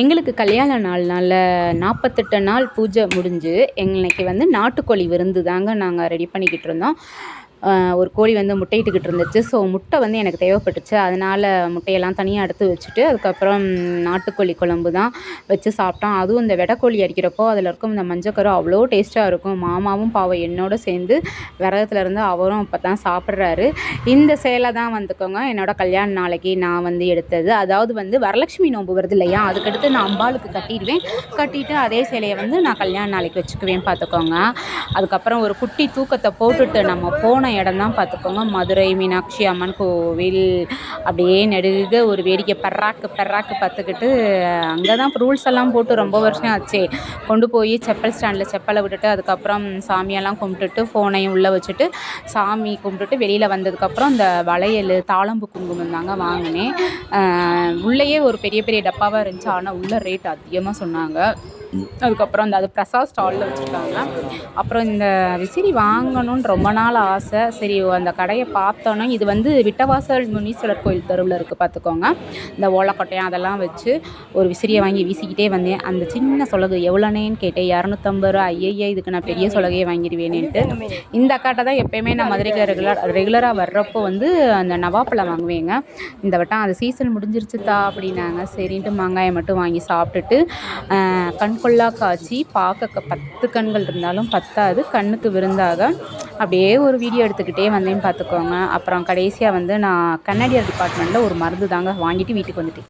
எங்களுக்கு கல்யாண நாள்னால நாற்பத்தெட்டு நாள் பூஜை முடிஞ்சு எங்களுக்கு வந்து நாட்டுக்கோழி விருந்து தாங்க நாங்கள் ரெடி பண்ணிக்கிட்டு இருந்தோம். ஒரு கோழி வந்து முட்டையிட்டுக்கிட்டு இருந்துச்சு. ஸோ முட்டை வந்து எனக்கு தேவைப்பட்டுச்சு. அதனால் முட்டையெல்லாம் தனியாக எடுத்து வச்சுட்டு அதுக்கப்புறம் நாட்டுக்கோழி குழம்பு தான் வச்சு சாப்பிட்டோம். அதுவும் இந்த வெடைக்கோழி அடிக்கிறப்போ அதில் இருக்கும் இந்த மஞ்சக்கரு அவ்வளோ டேஸ்ட்டாக இருக்கும். மாமாவும் பாவம் என்னோட சேர்ந்து விரதத்துல இருந்து அவரும் இப்போ தான் சாப்பிட்றாரு. இந்த சேலை தான் வந்துக்கோங்க. என்னோடய கல்யாண நாளைக்கு நான் வந்து எடுத்தது. அதாவது வந்து வரலட்சுமி நோம்பு வருது இல்லையா? அதுக்கடுத்து நான் அம்பாளுக்கு கட்டிடுவேன். கட்டிட்டு அதே சேலையை வந்து நான் கல்யாண நாளைக்கு வச்சுக்குவேன் பார்த்துக்கோங்க. அதுக்கப்புறம் ஒரு குட்டி தூக்கத்தை போட்டுட்டு நம்ம போன இடம் தான் பார்த்துக்கோங்க. மதுரை மீனாட்சி அம்மன் கோவில் அப்படியே நெடுக ஒரு வேடிக்கை பர்ராக்கு பர்ராக்கு பார்த்துக்கிட்டு அங்கே தான் ரூல்ஸ் எல்லாம் போட்டு ரொம்ப வருஷம் ஆச்சு. கொண்டு போய் செப்பல் ஸ்டாண்டில் செப்பலை விட்டுட்டு அதுக்கப்புறம் சாமியெல்லாம் கும்பிட்டுட்டு ஃபோனையும் உள்ளே வச்சுட்டு சாமி கும்பிட்டுட்டு வெளியில் வந்ததுக்கப்புறம் இந்த வளையல் தாளம்பு குங்குமம் தாங்க வாங்கினேன். உள்ளேயே ஒரு பெரிய பெரிய டப்பாவாக இருந்துச்சு. ஆனால் உள்ள ரேட் அதிகமாக சொன்னாங்க. அதுக்கப்புறம் இந்த அது பிரசாத் ஸ்டாலில் வச்சுருக்காங்க. அப்புறம் இந்த விசிறி வாங்கணும்னு ரொம்ப நாள் ஆசை. சரி அந்த கடையை பார்த்தோன்னே இது வந்து விட்டவாசல் முனீஸ்வரர் கோயில் தெருவில் இருக்குது பார்த்துக்கோங்க இந்த ஓலக்கொட்டையம் அதெல்லாம் வச்சு ஒரு விசிறியை வாங்கி வீசிக்கிட்டே வந்தேன். அந்த சின்ன சொலகு எவ்வளோனேன்னு கேட்டேன். இரநூத்தம்பது ரூபா ஐயய்யா இதுக்கு நான் பெரிய சொலகையை வாங்கிடுவேனேன்ட்டு. இந்த அக்காட்ட தான் எப்போயுமே நான் மதுரைக்கு ரெகுலர் ரெகுலராக வர்றப்போ வந்து அந்த நவாப்பழம் வாங்குவேங்க. இந்த வட்டம் அது சீசன் முடிஞ்சிருச்சுதா அப்படின்னாங்க. சரின்ட்டு மாங்காயை மட்டும் வாங்கி சாப்பிட்டுட்டு கண் கொள்ளா காட்சி பார்க்க பத்து கண்கள் இருந்தாலும் பத்தாது கண்ணுக்கு விருந்தாக. அப்படியே ஒரு வீடியோ எடுத்துக்கிட்டே வந்தேன்னு பார்த்துக்கோங்க. அப்புறம் கடைசியாக வந்து நான் கன்னடியர் டிபார்ட்மெண்ட்டில் ஒரு மருந்து தாங்க வாங்கிட்டு வீட்டுக்கு வந்துட்டேன்.